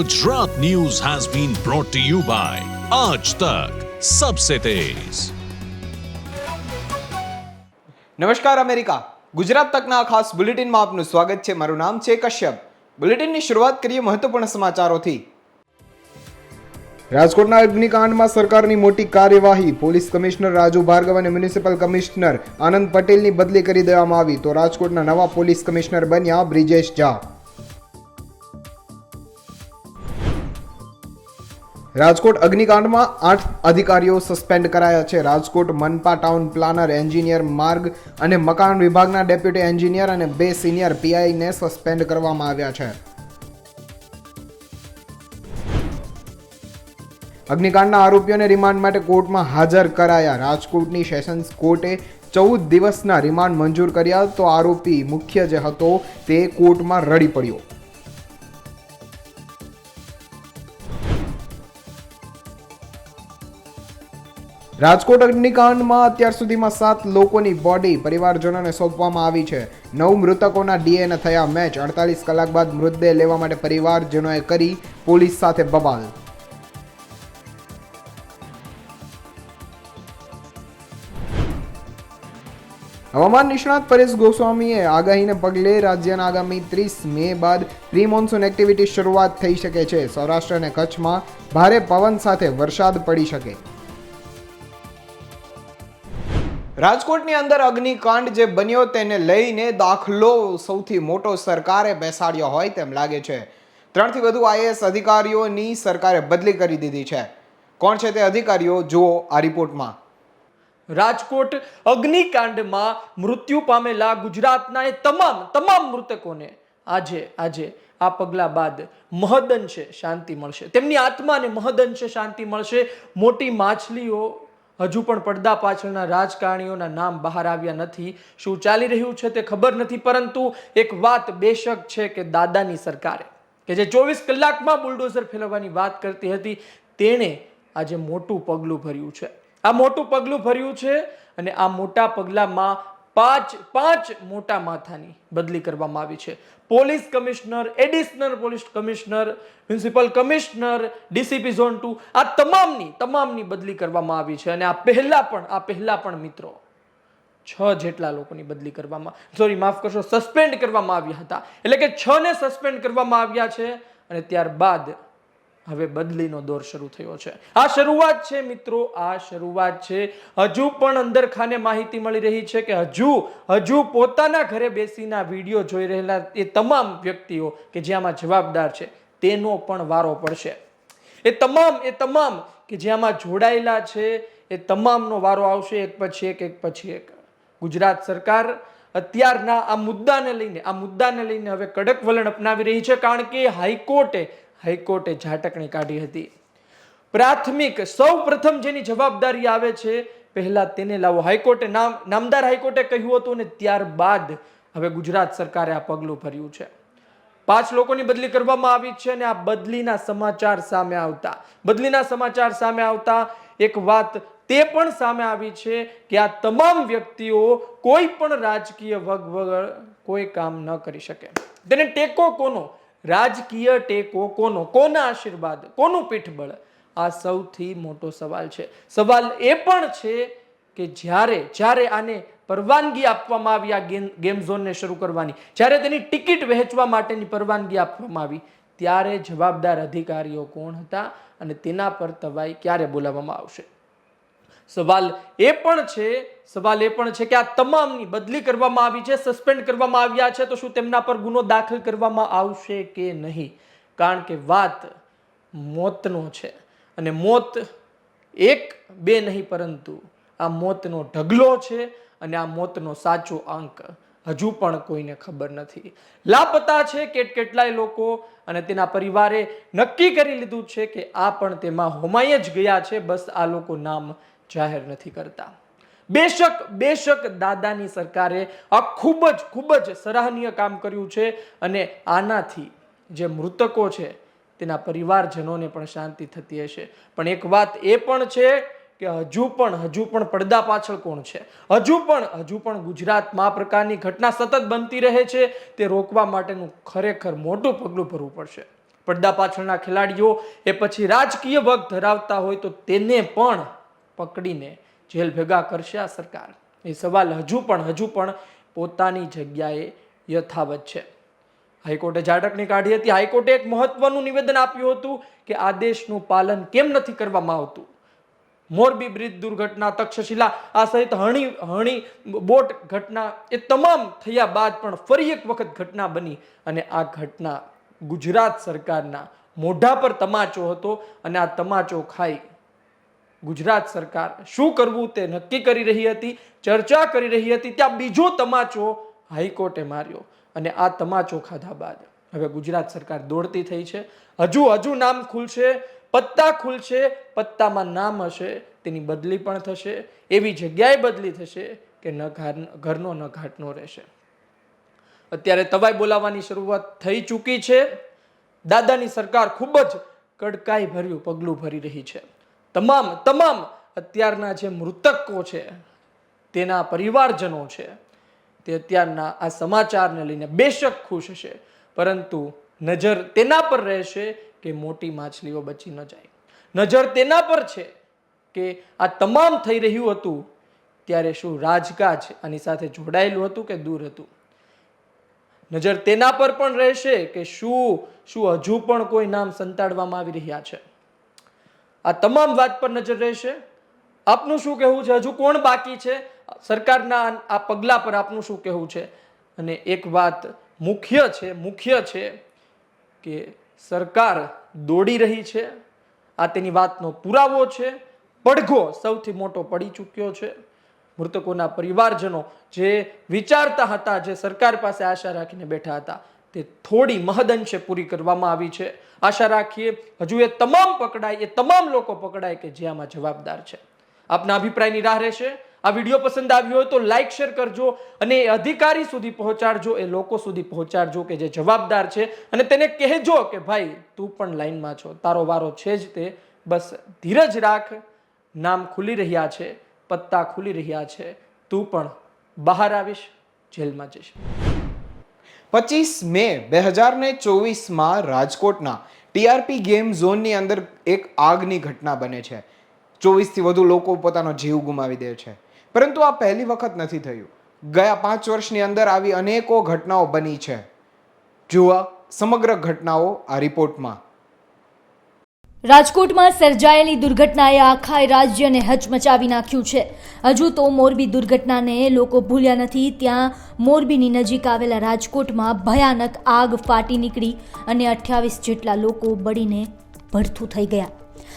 Gujarat news has been brought to you by Aaj Tak Sabse Tez. નમસ્કાર America. Gujarat તકના ખાસ બુલેટિનમાં આપનું સ્વાગત છે. મારું નામ છે કશ્યપ. બુલેટિનની શરૂઆત કરીએ મહત્વપૂર્ણ સમાચારોથી. રાજકોટના અગ્નિકાંડમાં સરકારની મોટી કાર્યવાહી. પોલીસ કમિશનર રાજુ ભાર્ગવ અને મ્યુનિસિપલ કમિશનર આનંદ પટેલની બદલી કરી દેવામાં આવી. તો રાજકોટના નવા પોલીસ કમિશનર બન્યા બ્રિજેશ ઝા. રાજકોટ અગ્નિકાંડમાં આઠ અધિકારીઓ સસ્પેન્ડ કરાયા છે. રાજકોટ મનપા ટાઉન પ્લાનર એન્જિનિયર માર્ગ અને મકાન વિભાગના ડેપ્યુટી એન્જિનિયર અને બે સિનિયર પીઆઈને સસ્પેન્ડ કરવામાં આવ્યા છે. અગ્નિકાંડના આરોપીઓને રિમાન્ડ માટે કોર્ટમાં હાજર કરાયા. રાજકોટની સેશન્સ કોર્ટે ચૌદ દિવસના રિમાન્ડ મંજૂર કર્યા તો આરોપી મુખ્ય જે હતો તે કોર્ટમાં રડી પડ્યો. રાજકોટ અગ્નિકાંડમાં અત્યાર સુધીમાં સાત લોકોની બોડી પરિવારજનોને સોંપવામાં આવી છે. નવ મૃતકોના ડીએનએ થયા મેચ. અડતાલીસ કલાક બાદ મૃતદેહ લેવા માટે પરિવારજનોએ કરી પોલીસ સાથે બબાલ. હવામાન નિષ્ણાત પરેશ ગોસ્વામીએ આગાહીને પગલે રાજ્યના આગામી ત્રીસ મે બાદ પ્રી મોન્સૂન એક્ટિવિટી શરૂઆત થઈ શકે છે. સૌરાષ્ટ્ર અને કચ્છમાં ભારે પવન સાથે વરસાદ પડી શકે. રાજકોટની અંદર અગ્નિકાંડ જે બન્યો તેને લઈને દાખલો સૌથી મોટો સરકારે બેસાડ્યો હોય તેમ લાગે છે. ત્રણથી વધુ આઈએએસ અધિકારીઓની સરકારે બદલી કરી દીધી છે. કોણ છે તે અધિકારીઓ? જુઓ આ રિપોર્ટમાં. રાજકોટ અગ્નિકાંડમાં મૃત્યુ પામેલા ગુજરાતના એ તમામ તમામ મૃતકોને આજે આજે આ પગલા બાદ મહદઅંશે શાંતિ મળશે. તેમની આત્માને મહદંશે શાંતિ મળશે. મોટી માછલીઓ હજુ પણ પડદા પાછળના રાજકારણીઓના નામ બહાર આવ્યા નથી. શું ચાલી રહ્યું છે તે ખબર નથી, પરંતુ એક વાત બેશક છે કે દાદાની સરકારે, કે જે ચોવીસ કલાકમાં બુલડોઝર ફેલાવવાની વાત કરતી હતી, તેણે આજે મોટું પગલું ભર્યું છે. આ મોટું પગલું ભર્યું છે અને આ મોટા પગલામાં પાંચ પાંચ મોટા માથાની બદલી કરવામાં આવી છે. Police commissioner, additional police commissioner, municipal commissioner, DCP zone two, આ તમામની તમામની બદલી કરવામાં આવી છે. અને આ પહેલા પણ, આ પહેલા પણ મિત્રો, છ જેટલા લોકોની બદલી કરવામાં, સોરી, માફ કરશો સસ્પેન્ડ કરવામાં આવ્યા હતા. એટલે કે છ ને સસ્પેન્ડ કરવામાં આવ્યા છે. અને ત્યારબાદ હવે બદલીનો દોર શરૂ થયો છે. આ શરૂઆત છે મિત્રો, આ શરૂઆત છે. હજુ પણ અંદર ખાને માહિતી મળી રહી છે કે હજુ હજુ પોતાના ઘરે બેસીના વીડિયો જોઈ રહેલા એ તમામ વ્યક્તિઓ કે જે આમાં જવાબદાર છે, તેનો પણ વારો પડશે. એ તમામ એ તમામ કે જે આમાં જોડાયેલા છે, એ તમામનો વારો આવશે એક પછી એક એક પછી એક. ગુજરાત સરકાર અત્યારના આ મુદ્દાને લઈને, આ મુદ્દાને લઈને હવે કડક વલણ અપનાવી રહી છે કારણ કે હાઈકોર્ટે હાઈકોર્ટે ઝાટકણી કાઢી હતી. પ્રાથમિક સૌ પ્રથમ જેની જવાબદારી આવે છે, પહેલા તેને લાવો. હાઈકોર્ટે નામ, નામદાર હાઈકોર્ટે કહ્યું હતું અને ત્યારબાદ હવે ગુજરાત સરકારે આ પગલું ભર્યું છે. પાંચ લોકોની બદલી કરવામાં આવી છે અને આ બદલીના સમાચાર સામે આવતા. બદલીના સમાચાર સામે આવતા એક વાત તે પણ સામે આવી છે કે આ તમામ વ્યક્તિઓ કોઈ પણ રાજકીય વગ વગર કોઈ કામ ન કરી શકે. તેને ટેકો કોનો? રાજકીય ટેકો કોનો? કોના આશીર્વાદ? કોનું પીઠબળ? આ સૌથી મોટો સવાલ છે. સવાલ એ પણ છે કે જ્યારે જ્યારે આને પરવાનગી આપવામાં આવી આ ગેમ ગેમ ઝોનને શરૂ કરવાની, જ્યારે તેની ટિકિટ વહેંચવા માટેની પરવાનગી આપવામાં આવી, ત્યારે જવાબદાર અધિકારીઓ કોણ હતા અને તેના પર તવાઈ ક્યારે બોલાવવામાં આવશે? સવાલ એ પણ છે, સવાલ એ પણ છે કે આ તમામની બદલી કરવામાં આવી છે સસ્પેન્ડ કરવામાં આવ્યા છે, તો શું તેમના પર ગુનો દાખલ કરવામાં આવશે કે નહીં? કારણ કે વાત મોતનો છે અને મોત એક બે નહીં, પરંતુ આ મોતનો ઢગલો છે અને આ મોતનો સાચો અંક હજુ પણ કોઈને ખબર નથી. લાપતા છે કેટ કેટલાય લોકો અને તેના પરિવારે નક્કી કરી લીધું છે કે આ પણ તેમાં હોમાઈ જ ગયા છે, બસ આ લોકો નામ જાહેર નથી કરતા. બેશક બેશક દાદાની સરકારે આ ખૂબ જ ખૂબ જ સરાહનીય કામ કર્યું છે અને આનાથી જે મૃતકો છે, તેના પરિવારજનોને પણ શાંતિ થતી હશે. પણ એક વાત એ પણ છે કે હજુ પણ હજુ પણ પડદા પાછળ કોણ છે? હજુ પણ હજુ પણ ગુજરાતમાં આ પ્રકારની ઘટના સતત બનતી રહે છે, તે રોકવા માટેનું ખરેખર મોટું પગલું ભરવું પડશે. પડદા પાછળના ખેલાડીઓ એ પછી રાજકીય વગ ધરાવતા હોય તો તેને પણ પકડીને જેલ ભેગા કરશે આ સરકાર. એ સવાલ હજુ પણ હજુ પણ પોતાની જગ્યાએ યથાવત છે. હાઈકોર્ટે ઝાટકણી કાઢી હતી. હાઈકોર્ટે એક મહત્વનું નિવેદન આપ્યું હતું કે આદેશનું પાલન કેમ નથી કરવામાં આવતું? મોરબી બ્રિજ દુર્ઘટના, તક્ષશિલા, આ સહિત હણી હણી બોટ ઘટના એ તમામ થયા બાદ પણ ફરી એક વખત ઘટના બની અને આ ઘટના ગુજરાત સરકારના મોઢા પર તમાચો હતો અને આ તમાચો ખાઈ ગુજરાત સરકાર શું કરવું તે નક્કી કરી રહી હતી, ચર્ચા કરી રહી હતી, ત્યાં બીજો તમાચો હાઈકોર્ટે માર્યો અને આ તમાચો ખાધા બાદ હવે ગુજરાત સરકાર દોડતી થઈ છે. હજુ હજુ નામ ખુલશે, પત્તા ખુલશે, પત્તામાં નામ હશે, તેની બદલી પણ થશે, એવી જગ્યાએ બદલી થશે કે ન ઘરનો ન ઘાટનો રહેશે. અત્યારે તવાઈ બોલાવવાની શરૂઆત થઈ ચૂકી છે. દાદાની સરકાર ખૂબ જ કડકાઈ ભર્યું, પગલું ભરી રહી છે. તમામ તમામ અત્યારના જે મૃતકો છે, તેના પરિવારજનો છે, તે અત્યારના આ સમાચારને લઈને બેશક ખુશ હશે. પરંતુ નજર તેના પર રહેશે કે મોટી માછલીઓ બચી ન જાય. નજર તેના પર છે કે આ તમામ થઈ રહ્યું હતું, ત્યારે શું રાજકાજ આની સાથે જોડાયેલું હતું કે દૂર હતું? નજર તેના પર પણ રહેશે કે શું શું હજુ પણ કોઈ નામ સંતાડવામાં આવી રહ્યા છે? આ તમામ વાત પર નજર રહેશે. આપનું શું કહેવું છે? હજુ કોણ બાકી છે? સરકારના આ પગલાં પર આપનું શું કહેવું છે? અને એક વાત મુખ્ય છે મુખ્ય છે કે સરકાર દોડી રહી છે. આ તેની વાતનો પુરાવો છે. પડઘો સૌથી મોટો પડી ચૂક્યો છે. મૃતકોના પરિવારજનો જે વિચારતા હતા, જે સરકાર પાસે આશા રાખીને બેઠા હતા તે થોડી મહદઅંશે પૂરી કરવામાં આવી છે. આશા રાખીએ હજુ એ તમામ પકડાય, એ તમામ લોકો પકડાય કે જે આમાં જવાબદાર છે. આપના અભિપ્રાયની રાહ રહેશે. આ વીડિયો પસંદ આવ્યો હોય તો લાઈક, શેર કરજો અને એ અધિકારી સુધી પહોંચાડજો, એ લોકો સુધી પહોંચાડજો કે જે જવાબદાર છે. અને તેને કહેજો કે, ભાઈ, તું પણ લાઈનમાં છો. તારો વારો છે જ તે. બસ ધીરજ રાખ. નામ ખુલી રહ્યા છે, પત્તા ખુલી રહ્યા છે. તું પણ બહાર આવીશ, જેલમાં જઈશ. પચીસ મે બે હજાર ને ચોવીસમાં રાજકોટના ટીઆરપી ગેમ ઝોનની અંદર એક આગની ઘટના બને છે. ચોવીસથી વધુ લોકો પોતાનો જીવ ગુમાવી દે છે. પરંતુ આ પહેલી વખત નથી થયું. ગયા પાંચ વર્ષની અંદર આવી અનેકો ઘટનાઓ બની છે. જુઓ, સમગ્ર ઘટનાઓ આ રિપોર્ટમાં. રાજકોટમાં સર્જાયેલી દુર્ઘટનાએ આખા રાજ્યને હચમચાવી નાખ્યું છે. હજુ તો મોરબી દુર્ઘટનાને લોકો ભૂલ્યા નથી. ત્યાં મોરબીની નજીક આવેલા રાજકોટમાં ભયાનક આગ ફાટી નીકળી અને અઠ્યાવીસ જેટલા લોકો બળીને ભડથું થઈ ગયા.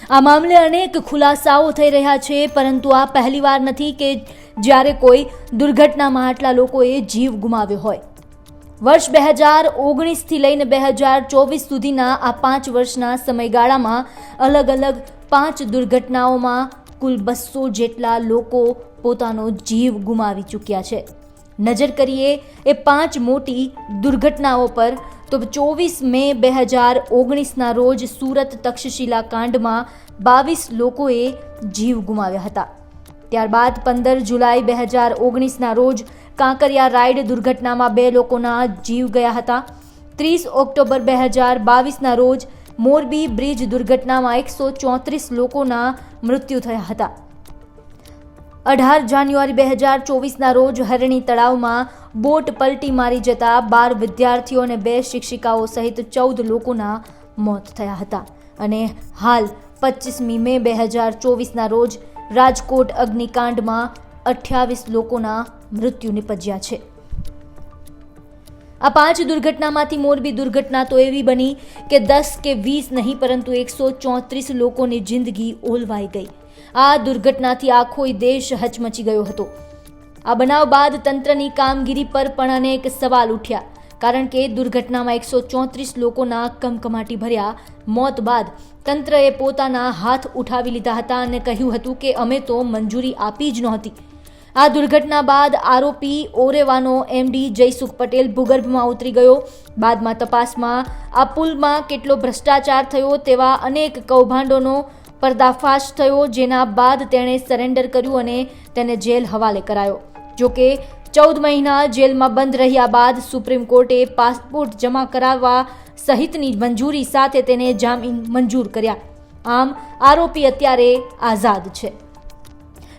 આ મામલે અનેક ખુલાસાઓ થઈ રહ્યા છે, પરંતુ આ પહેલીવાર નથી કે જ્યારે કોઈ દુર્ઘટનામાં આટલા લોકોએ જીવ ગુમાવ્યો હોય. વર્ષ બે હજાર ઓગણીસથી લઈને બે હજાર ચોવીસ સુધીના આ પાંચ વર્ષના સમયગાળામાં અલગ અલગ પાંચ દુર્ઘટનાઓમાં કુલ બસો જેટલા લોકો પોતાનો જીવ ગુમાવી ચૂક્યા છે. નજર કરીએ એ પાંચ મોટી દુર્ઘટનાઓ પર, તો ચોવીસ મે બે હજાર ઓગણીસના રોજ સુરત તક્ષશિલા કાંડમાં બાવીસ લોકોએ જીવ ગુમાવ્યા હતા. ત્યારબાદ પંદર જુલાઈ બે હજાર ઓગણીસના રોજ કાંકરિયા રાઇડ દુર્ઘટનામાં બે લોકોના જીવ ગયા હતા. ત્રીસ ઓક્ટોબર બે હજાર બાવીસના રોજ મોરબી બ્રિજ દુર્ઘટનામાં એકસો ચોત્રીસ લોકોના મૃત્યુ થયા હતા. અઢાર જાન્યુઆરી બે હજાર ચોવીસના રોજ હરણી તળાવમાં બોટ પલટી મારી જતા બાર વિદ્યાર્થીઓ અને બે શિક્ષિકાઓ સહિત ચૌદ લોકોના મોત થયા હતા. અને હાલ પચીસમી મે બે હજાર ચોવીસના રોજ રાજકોટ અગ્નિકાંડમાં અઠ્યાવીસ લોકોના મૃત્યુ નિપજ્યા છે. આ પાંચ દુર્ઘટનામાંથી મોરબી દુર્ઘટના તો એવી બની કે દસ કે વીસ નહીં, પરંતુ એકસો ચોત્રીસ લોકોની જિંદગી ઓલવાઈ ગઈ. આ દુર્ઘટનાથી આખો દેશ હચમચી ગયો હતો. આ બનાવ બાદ તંત્રની કામગીરી પર પણ અનેક સવાલ ઉઠ્યા. કારણ કે દુર્ઘટનામાં એકસો ચોત્રીસ લોકોના કમકમાટી ભર્યા. મોત બાદ તંત્રએ પોતાના હાથ ઉઠાવી લીધા હતા અને કહ્યું હતું કે અમે તો મંજૂરી આપી જ નહોતી. આ દુર્ઘટના બાદ આરોપી ઓરેવાનો એમડી જયસુખ પટેલ ભૂગર્ભમાં ઉતરી ગયો. બાદમાં તપાસમાં આ પુલમાં કેટલો ભ્રષ્ટાચાર થયો તેવા અનેક કૌભાંડોનો પર્દાફાશ થયો, જેના બાદ તેણે સરેન્ડર કર્યું અને તેને જેલ હવાલે કરાયો. જોકે ચૌદ મહિના જેલમાં બંધ રહ્યા બાદ સુપ્રીમ કોર્ટે પાસપોર્ટ જમા કરાવવા સહિતની મંજૂરી સાથે તેને જામીન મંજૂર કર્યા. આમ આરોપી અત્યારે આઝાદ છે.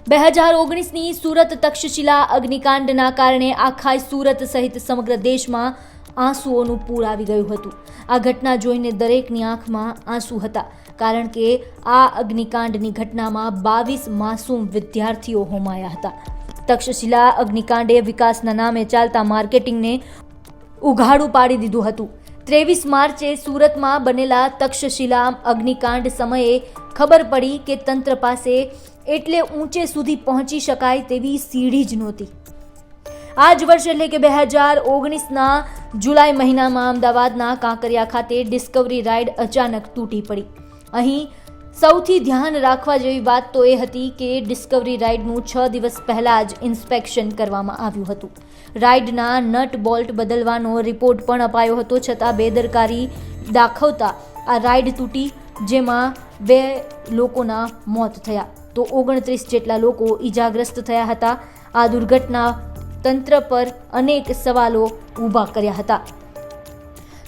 બે હજાર ઓગણીસની સુરત તક્ષશિલા અગ્નિકાંડના કારણે આખા સુરત સહિત સમગ્ર દેશમાં આંસુઓનું પૂર આવી ગયું હતું. આ ઘટના જોઈને દરેકની આંખમાં આંસુ હતા, કારણ કે આ અગ્નિકાંડની ઘટનામાં બાવીસ માસૂમ વિદ્યાર્થીઓ હોમાયા હતા. તક્ષશિલા, અગ્નિકાંડે વિકાસના નામે ચાલતા માર્કેટિંગને ઉઘાડું પાડી દીધું હતું. ત્રેવીસ માર્ચે સુરતમાં બનેલા તક્ષશિલા, અગ્નિકાંડ સમયે ખબર પડી કે તંત્ર પાસે એટલે ઊંચે સુધી પહોંચી શકાય તેવી સીડી જ નહોતી. આ જ વર્ષ એટલે કે બે હજાર ઓગણીસના જુલાઈ મહિનામાં અમદાવાદના કાંકરિયા ખાતે ડિસ્કવરી રાઇડ અચાનક તૂટી પડી. અહીં સૌથી ધ્યાન રાખવા જેવી વાત તો એ હતી કે ડિસ્કવરી રાઇડનું છ દિવસ પહેલાં જ ઇન્સ્પેક્શન કરવામાં આવ્યું હતું. રાઇડના નટ બોલ્ટ બદલવાનો રિપોર્ટ પણ અપાયો હતો, છતાં બેદરકારી દાખવતા આ રાઇડ તૂટી, જેમાં બે લોકોના મોત થયા. તો ઓગણત્રીસ જેટલા લોકો ઈજાગ્રસ્ત થયા હતા. આ દુર્ઘટના તંત્ર પર અનેક સવાલો ઊભા કર્યા હતા.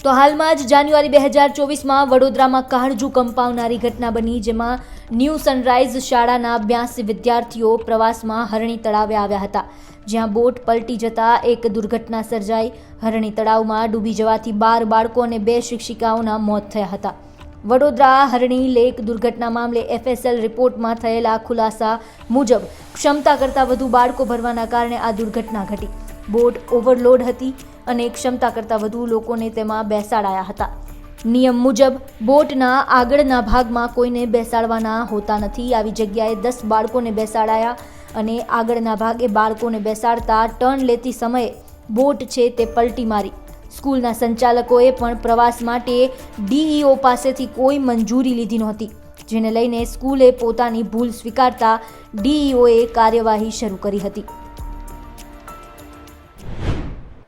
તો હાલમાં જ જાન્યુઆરી બે હજાર ચોવીસમાં વડોદરામાં કાળજુ કંપાવનારી ઘટના બની, જેમાં ન્યૂ સનરાઇઝ શાળાના બ્યાસી વિદ્યાર્થીઓ પ્રવાસમાં હરણી તળાવે આવ્યા હતા. જ્યાં બોટ પલટી જતા એક દુર્ઘટના સર્જાઈ. હરણી તળાવમાં ડૂબી જવાથી બાર બાળકો અને બે શિક્ષિકાઓના મોત થયા હતા. વડોદરા હરણી લેક દુર્ઘટના મામલે એફએસએલ રિપોર્ટમાં થયેલા ખુલાસા મુજબ ક્ષમતા કરતાં વધુ બાળકો ભરવાના કારણે આ દુર્ઘટના ઘટી. બોટ ઓવરલોડ હતી. અને ક્ષમતા કરતાં વધુ લોકોને તેમાં બેસાડાયા હતા. નિયમ મુજબ, બોટના આગળના ભાગમાં કોઈને બેસાડવાના હોતા નથી. આવી જગ્યાએ દસ બાળકોને બેસાડાયા અને આગળના ભાગે બાળકોને બેસાડતા ટર્ન લેતી સમયે બોટ છે તે પલટી મારી. સ્કૂલના સંચાલકોએ પણ પ્રવાસ માટે ડીઈઓ પાસેથી કોઈ મંજૂરી લીધી નહોતી, જેને લઈને સ્કૂલે પોતાની ભૂલ સ્વીકારતા ડીઈઓએ કાર્યવાહી શરૂ કરી હતી.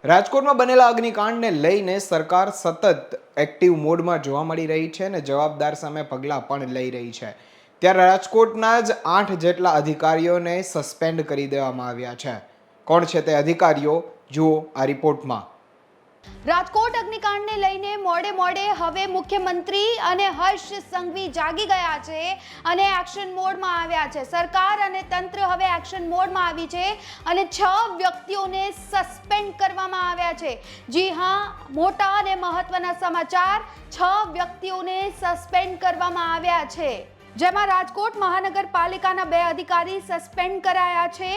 રાજકોટમાં બનેલા અગ્નિકાંડને લઈને સરકાર સતત એક્ટિવ મોડમાં જોવા મળી રહી છે અને જવાબદાર સામે પગલાં પણ લઈ રહી છે. ત્યારે રાજકોટના જ આઠ જેટલા અધિકારીઓને સસ્પેન્ડ કરી દેવામાં આવ્યા છે. કોણ છે તે અધિકારીઓ? જુઓ આ રિપોર્ટમાં રાજકોટ અગ્નિકાંડને લઈને મોડે મોડે હવે મુખ્યમંત્રી અને હર્ષ સંઘવી જાગી ગયા છે અને એક્શન મોડમાં આવ્યા છે. સરકાર અને તંત્ર હવે એક્શન મોડમાં આવી છે અને છ વ્યક્તિઓને સસ્પેન્ડ કરવામાં આવ્યા છે. જી હા, મોટા અને મહત્વના સમાચાર, છ વ્યક્તિઓને સસ્પેન્ડ કરવામાં આવ્યા છે. જેમાં રાજકોટ મહાનગરપાલિકાના બે અધિકારી સસ્પેન્ડ કરાયા છે.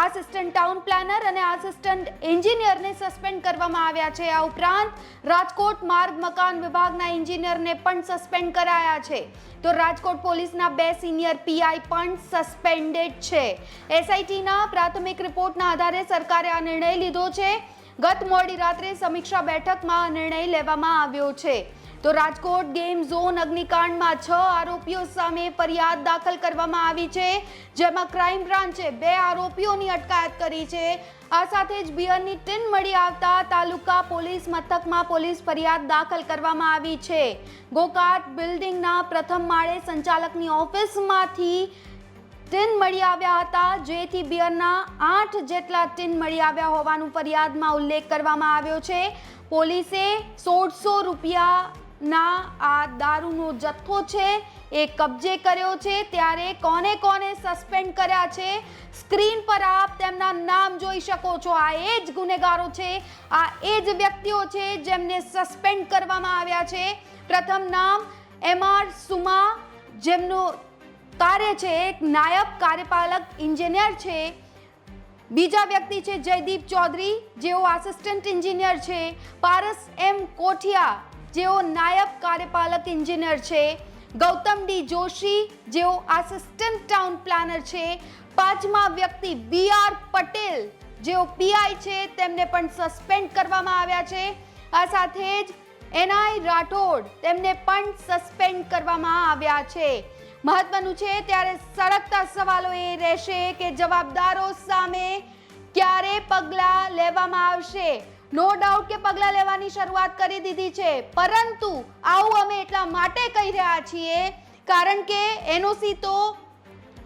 આસિસ્ટન્ટ ટાઉન પ્લાનર અને આસિસ્ટન્ટ એન્જિનિયરને સસ્પેન્ડ કરવામાં આવ્યા છે. આ ઉપરાંત રાજકોટ માર્ગ મકાન વિભાગના એન્જિનિયરને પણ સસ્પેન્ડ કરાયા છે. તો રાજકોટ પોલીસના બે સિનિયર પીઆઈ પણ સસ્પેન્ડેડ છે. એસઆઈટીના પ્રાથમિક રિપોર્ટના આધારે સરકારે આ નિર્ણય લીધો છે. ગત મોડી રાત્રે સમીક્ષા બેઠકમાં આ નિર્ણય લેવામાં આવ્યો છે. તો રાજકોટ ગેમ ઝોન અગ્નિકાંડમાં છ આરોપીઓ સામે ફરિયાદ દાખલ કરવામાં આવી છે, જેમાં ક્રાઇમ બ્રાન્ચે બે આરોપીઓની અટકાયત કરી છે. આ સાથે જ બિયરની ટીન મળી આવતા તાલુકા પોલીસ મથકમાં પોલીસ ફરિયાદ દાખલ કરવામાં આવી છે. ગોકાટ બિલ્ડિંગના પ્રથમ માળે સંચાલકની ઓફિસમાંથી ટીન મળી આવ્યા હતા, જેથી બિયરના આઠ જેટલા ટીન મળી આવ્યા હોવાનું ફરિયાદમાં ઉલ્લેખ કરવામાં આવ્યો છે. પોલીસે સોળસો રૂપિયાના આ દારૂનો જથ્થો છે, એ કબજે કર્યો છે, ત્યારે કોને કોને સસ્પેન્ડ કર્યા છે સ્ક્રીન પર આપ તેમના નામ જોઈ શકો છો. આ એ જ ગુનેગારો છે, આ એ જ વ્યક્તિઓ છે જેમને સસ્પેન્ડ કરવામાં આવ્યા છે. પ્રથમ નામ એમ આર સુમા, જેમનું કાર્ય છે, એક નાયબ કાર્યપાલક એન્જિનિયર છે. બીજા વ્યક્તિ છે જયદીપ ચૌધરી, જેઓ આસિસ્ટન્ટ એન્જિનિયર છે. પારસ એમ કોઠિયા જેઓ નાયબ કાર્યપાલક એન્જિનિયર છે, ગૌતમ ડી જોશી, જેઓ આસિસ્ટન્ટ ટાઉન પ્લાનર છે, પાંચમા વ્યક્તિ બી આર પટેલ, જેઓ પીઆઈ છે, તેમને પણ સસ્પેન્ડ કરવામાં આવ્યા છે. આ સાથે જ એનઆઈ રાઠોડ તેમને પણ સસ્પેન્ડ કરવામાં આવ્યા છે. મહત્વનું છે, ત્યારે સળગતા સવાલો એ રહેશે કે જવાબદારો સામે ક્યારે પગલાં લેવામાં આવશે? નો ડાઉટ કે પગલાં લેવાની શરૂઆત કરી દીધી છે. પરંતુ આવું અમે એટલા માટે કહી રહ્યા છીએ કારણ કે એનઓસી તો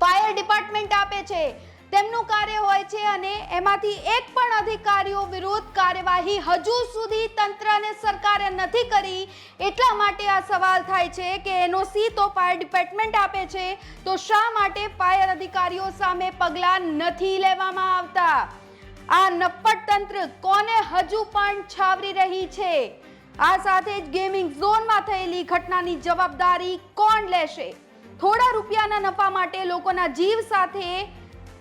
ફાયર ડિપાર્ટમેન્ટ આપે છે. તેમનું કાર્ય હોય છે અને એમાંથી એક પણ અધિકારીઓ વિરુદ્ધ કાર્યવાહી હજુ સુધી તંત્ર અને સરકારે નથી કરી. એટલા માટે આ સવાલ થાય છે કે એનઓસી તો ફાયર ડિપાર્ટમેન્ટ આપે છે, તો શા માટે ફાયર અધિકારીઓ સામે પગલાં નથી લેવામાં આવતા? આ નપ્પટ તંત્ર કોને હજુ પણ છાવરી રહી છે? આ સાથે જ ગેમિંગ ઝોનમાં થયેલી ઘટનાની જવાબદારી કોણ લેશે? થોડા રૂપિયાના નફા માટે લોકોના જીવ સાથે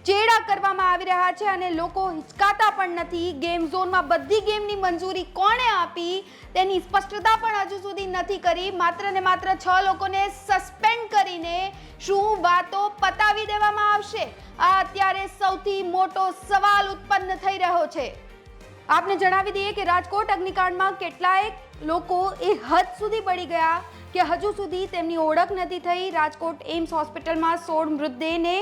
ચેડા કરવામાં આવી રહ્યા છે અને લોકો હિચકાતા પણ નથી. ગેમ ઝોનમાં બધી ગેમની મંજૂરી કોણે આપી? તેની સ્પષ્ટતા પણ હજુ સુધી નથી કરી. માત્ર ને માત્ર છ લોકોને સસ્પેન્ડ કરીને શું વાતો પતાવી દેવામાં આવશે? આ અત્યારે સૌથી મોટો સવાલ ઉત્પન્ન થઈ રહ્યો છે. આપને જણાવી દઈએ કે રાજકોટ અગ્નિકાંડમાં કેટલાય લોકો એ હદ સુધી પડી ગયા કે હજુ સુધી તેમની ઓળખ નથી થઈ. રાજકોટ એમ્સ હોસ્પિટલમાં સોળ મૃતદેહને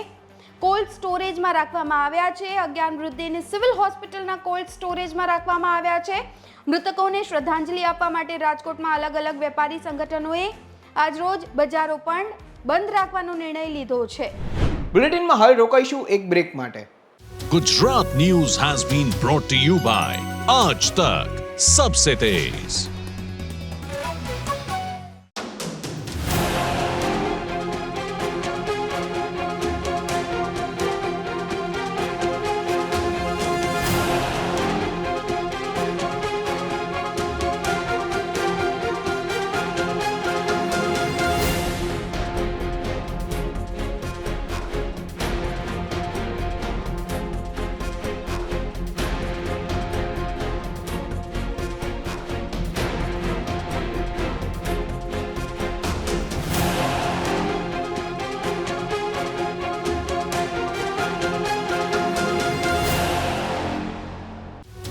કોલ્ડ સ્ટોરેજમાં રાખવામાં આવ્યા છે. અજ્ઞાન મૃતદેહને સિવિલ હોસ્પિટલના કોલ્ડ સ્ટોરેજમાં રાખવામાં આવ્યા છે. મૃતકોને શ્રદ્ધાંજલિ આપવા માટે રાજકોટમાં અલગ અલગ વેપારી સંગઠનોએ આજરોજ બજારો પણ બંધ રાખવાનો નિર્ણય લીધો છે. બુલેટિનમાં હવે રોકાઈશું એક બ્રેક માટે. Gujarat news has been brought you by Aaj Tak Sabse Tez.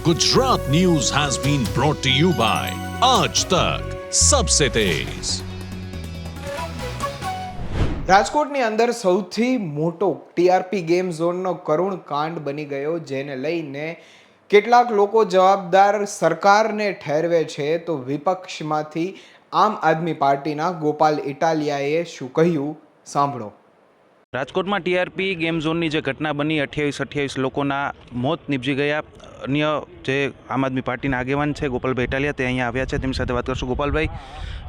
Gujarat news has been brought to you by આજ તક Sabse Tez. રાજકોટની અંદર સૌથી મોટો ટીઆરપી ગેમ ઝોનનો કરુણ કાંડ બની ગયો, જેને લઈને કેટલાક લોકો જવાબદાર સરકારને ઠેરવે છે. તો વિપક્ષમાંથી આમ આદમી પાર્ટીના ગોપાલ ઇટાલિયાએ શું કહ્યું? સાંભળો. રાજકોટમાં ટીઆરપી ગેમ ઝોનની જે ઘટના બની, અઠ્યાવીસ અઠ્યાવીસ લોકોના મોત નીપજી ગયા. અન્ય જે આમ આદમી પાર્ટીના આગેવાન છે, ગોપાલભાઈ ઇટાલિયા, તે અહીંયા આવ્યા છે. તેમની સાથે વાત કરશું. ગોપાલભાઈ,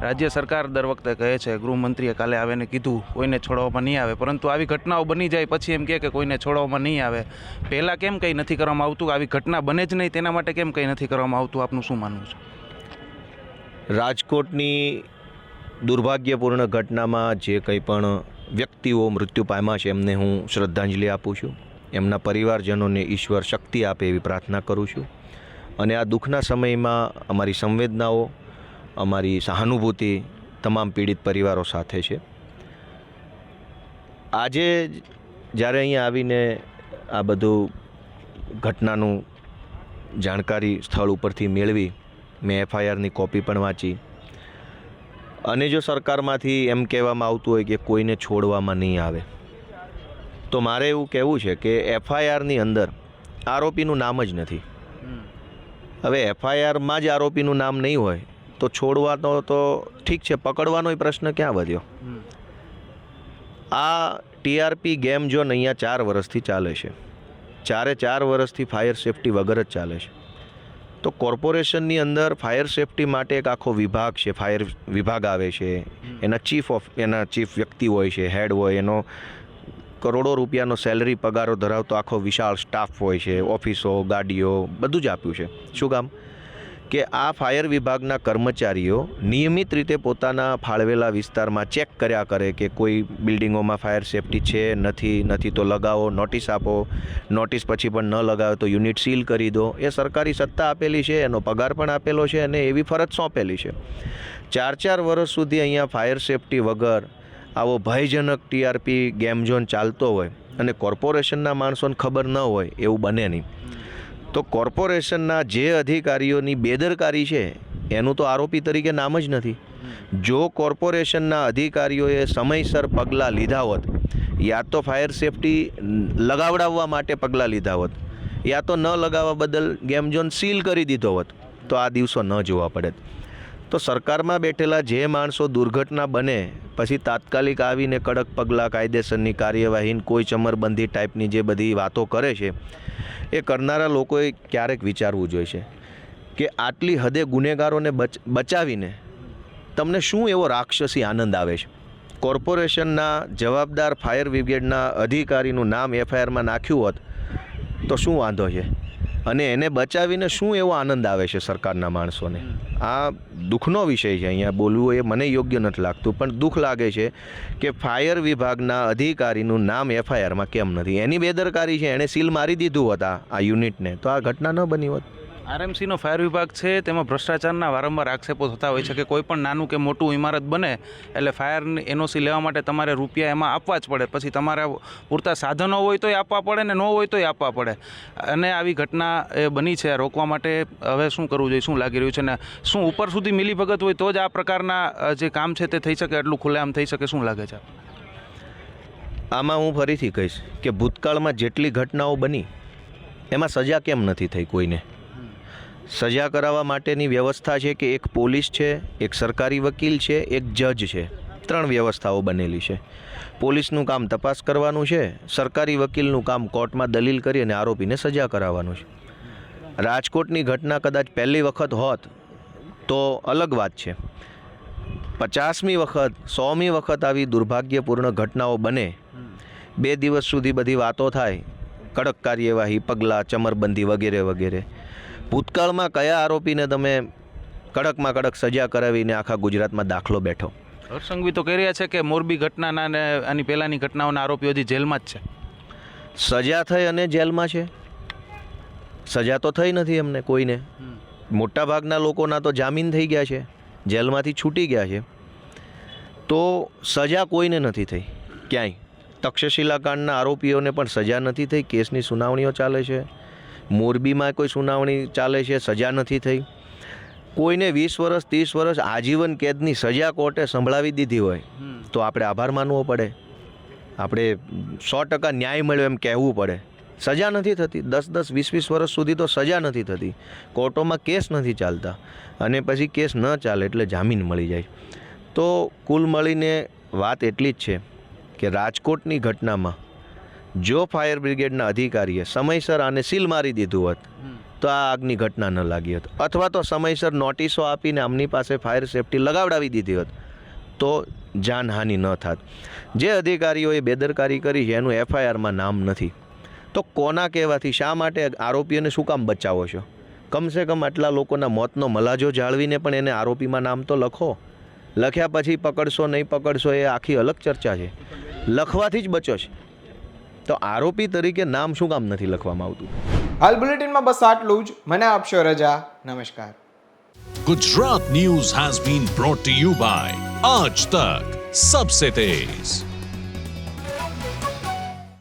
રાજ્ય સરકાર દર વખતે કહે છે, ગૃહમંત્રીએ કાલે આવીને કીધું, કોઈને છોડવામાં નહીં આવે. પરંતુ આવી ઘટનાઓ બની જાય પછી એમ કહે કે કોઈને છોડવામાં નહીં આવે. પહેલાં કેમ કંઈ નથી કરવામાં આવતું? આવી ઘટના બને જ નહીં, તેના માટે કેમ કંઈ નથી કરવામાં આવતું? આપનું શું માનવું છે? રાજકોટની દુર્ભાગ્યપૂર્ણ ઘટનામાં જે કંઈ પણ વ્યક્તિઓ મૃત્યુ પામ્યા છે એમને હું શ્રદ્ધાંજલિ આપું છું. એમના પરિવારજનોને ઈશ્વર શક્તિ આપે એવી પ્રાર્થના કરું છું. અને આ દુઃખના સમયમાં અમારી સંવેદનાઓ, અમારી સહાનુભૂતિ તમામ પીડિત પરિવારો સાથે છે. આજે જ્યારે અહીંયા આવીને આ બધું ઘટનાનું જાણકારી સ્થળ ઉપરથી મેળવી, મેં એફઆઈઆરની કોપી પણ વાંચી. અને જો સરકારમાંથી એમ કહેવામાં આવતું હોય કે કોઈને છોડવામાં નહીં આવે, તો મારે એવું કહેવું છે કે એફઆઈઆરની અંદર આરોપીનું નામ જ નથી. હવે એફઆઈઆરમાં જ આરોપીનું નામ નહીં હોય, તો છોડવાનો તો ઠીક છે પકડવાનોય પ્રશ્ન ક્યાં વધ્યો? આ ટીઆરપી ગેમ જો અહીંયા ચાર વર્ષથી ચાલે છે, ચારે ચાર વર્ષથી ફાયર સેફટી વગર જ ચાલે છે. તો કોર્પોરેશનની અંદર ફાયર સેફટી માટે એક આખો વિભાગ છે ફાયર વિભાગ આવે છે. એના ચીફ ઓફ એના ચીફ વ્યક્તિ હોય છે હેડ હોય એનો કરોડો રૂપિયાનો સેલરી પગારો ધરાવતો આખો વિશાળ સ્ટાફ હોય છે ઓફિસો ગાડીઓ બધું જ આપ્યું છે. શું કામ કે આ ફાયર વિભાગના કર્મચારીઓ નિયમિત રીતે પોતાના ફાળવેલા વિસ્તારમાં ચેક કર્યા કરે કે કોઈ બિલ્ડિંગોમાં ફાયર સેફટી છે, નથી નથી તો લગાવો, નોટિસ આપો. નોટિસ પછી પણ ન લગાવો તો યુનિટ સીલ કરી દો. એ સરકારી સત્તા આપેલી છે, એનો પગાર પણ આપેલો છે અને એવી ફરજ સોંપેલી છે. ચાર ચાર વર્ષ સુધી અહીંયા ફાયર સેફટી વગર આવો ભયજનક ટીઆરપી ગેમ ઝોન ચાલતો હોય અને કોર્પોરેશનના માણસોને ખબર ન હોય એવું બને નહીં. તો કોર્પોરેશનના જે અધિકારીઓની બેદરકારી છે, એનું તો આરોપી તરીકે નામ જ નથી. જો કોર્પોરેશનના અધિકારીઓએ સમયસર પગલાં લીધા હોત, યા તો ફાયર સેફટી લગાવડાવવા માટે પગલાં લીધા હોત, યા તો ન લગાવવા બદલ ગેમ ઝોન સીલ કરી દીધો હોત, તો આ દિવસો ન જોવા પડે. તો સરકારમાં બેઠેલા જે માણસો દુર્ઘટના બને, પછી તાત્કાલિક આવીને કડક પગલાં કાયદેસરની કાર્યવાહીને કોઈ ચમરબંધી ટાઈપની જે બધી વાતો કરે છે એ કરનારા લોકોએ ક્યારેક વિચારવું જોઈશે કે આટલી હદે ગુનેગારોને બચ, બચાવીને તમને શું એવો રાક્ષસી આનંદ આવે છે? કોર્પોરેશનના જવાબદાર ફાયર બ્રિગેડના અધિકારીનું નામ એફઆઈઆરમાં નાખ્યું હોત તો શું વાંધો છે? અને એને બચાવીને શું એવો આનંદ આવે છે સરકારના માણસોને? આ દુઃખનો વિષય છે, અહીંયા બોલવું એ મને યોગ્ય નથી લાગતું, પણ દુઃખ લાગે છે કે ફાયર વિભાગના અધિકારીનું નામ એફઆઈઆરમાં કેમ નથી? એની બેદરકારી છે, એણે સીલ મારી દીધું હતા આ યુનિટને, તો આ ઘટના ન બની હોત. આરએમસીનો ફાયર વિભાગ છે, તેમાં ભ્રષ્ટાચારના વારંવાર આક્ષેપો થતા હોય છે કે કોઈ પણ નાનું કે મોટું ઇમારત બને, એટલે ફાયર એનઓસી લેવા માટે તમારે રૂપિયા એમાં આપવા જ પડે. પછી તમારા પૂરતા સાધનો હોય તોય આપવા પડે ને ન હોય તોય આપવા પડે. અને આવી ઘટના એ બની છે રોકવા માટે હવે શું કરવું જોઈએ, શું લાગી રહ્યું છે ને શું ઉપર સુધી મિલીભગત હોય તો જ આ પ્રકારના જે કામ છે તે થઈ શકે એટલું ખુલ્લેઆમ થઈ શકે, શું લાગે છે? આમાં હું ફરીથી કહીશ કે ભૂતકાળમાં જેટલી ઘટનાઓ બની, એમાં સજા કેમ નથી થઈ કોઈને? સજા કરાવવા માટેની વ્યવસ્થા છે કે એક પોલીસ છે, એક સરકારી વકીલ છે, એક જજ છે. ત્રણ વ્યવસ્થાઓ બનેલી છે. પોલીસનું કામ તપાસ કરવાનું છે, સરકારી વકીલનું કામ કોર્ટમાં દલીલ કરી અને આરોપીને સજા કરાવવાનું છે. રાજકોટની ઘટના કદાચ પહેલી વખત હોત તો અલગ વાત છે. પચાસમી વખત, સોમી વખત આવી દુર્ભાગ્યપૂર્ણ ઘટનાઓ બને. બે દિવસ સુધી બધી વાતો થાય, કડક કાર્યવાહી, પગલાં, ચમરબંધી વગેરે વગેરે. ભૂતકાળમાં કયા આરોપીને તમે કડકમાં કડક સજા કરાવીને આખા ગુજરાતમાં દાખલો બેઠો? હર્ષંઘવી તો કહી રહ્યા છે કે મોરબી ઘટનાના ને આની પહેલાંની ઘટનાઓના આરોપીઓ હજી જેલમાં જ છે. સજા થઈ અને જેલમાં છે? સજા તો થઈ નથી એમને કોઈને. મોટાભાગના લોકોના તો જામીન થઈ ગયા છે જેલમાંથી છૂટી ગયા છે. તો સજા કોઈને નથી થઈ? ક્યાંય? તક્ષશિલા કાંડના આરોપીઓને પણ સજા નથી થઈ? કેસની સુનાવણીઓ ચાલે છે? મોરબીમાં કોઈ સુનાવણી ચાલે છે સજા નથી થઈ. કોઈને વીસ વર્ષ ત્રીસ વર્ષ આજીવન કેદની સજા કોર્ટે સંભળાવી દીધી હોય તો આપણે આભાર માનવો પડે. આપણે સો ટકા ન્યાય મળ્યો એમ કહેવું પડે. સજા નથી થતી. દસ દસ વીસ વીસ વર્ષ સુધી તો સજા નથી થતી. કોર્ટોમાં કેસ નથી ચાલતા. અને પછી કેસ ન ચાલે એટલે જામીન મળી જાય. તો કુલ મળીને વાત એટલી જ છે કે રાજકોટની ઘટનામાં જો ફાયર બ્રિગેડના અધિકારીએ સમયસર આને સીલ મારી દીધું હોત તો આ આગની ઘટના ન લાગી હોત. અથવા તો સમયસર નોટિસો આપીને આમની પાસે ફાયર સેફટી લગાવડાવી દીધી હોત તો જાનહાનિ ન થાત. જે અધિકારીઓએ બેદરકારી કરી છે એનું એફઆઈઆરમાં નામ નથી. તો કોના કહેવાથી શા માટે આરોપીઓને શું કામ બચાવો છો? કમસે કમ આટલા લોકોના મોતનો મલાજો જાળવીને પણ એને આરોપીમાં નામ તો લખો. લખ્યા પછી પકડશો નહીં પકડશો એ આખી અલગ ચર્ચા છે. લખવાથી જ બચો છે. તો આરોપી તરીકે નામ શું કામ નથી લખવામાં આવતું? હાલ બુલેટિનમાં બસ આટલું જ. મને આપશો રજા. નમસ્કાર. Gujarat news has been brought you by Aaj Tak Sabse Tez.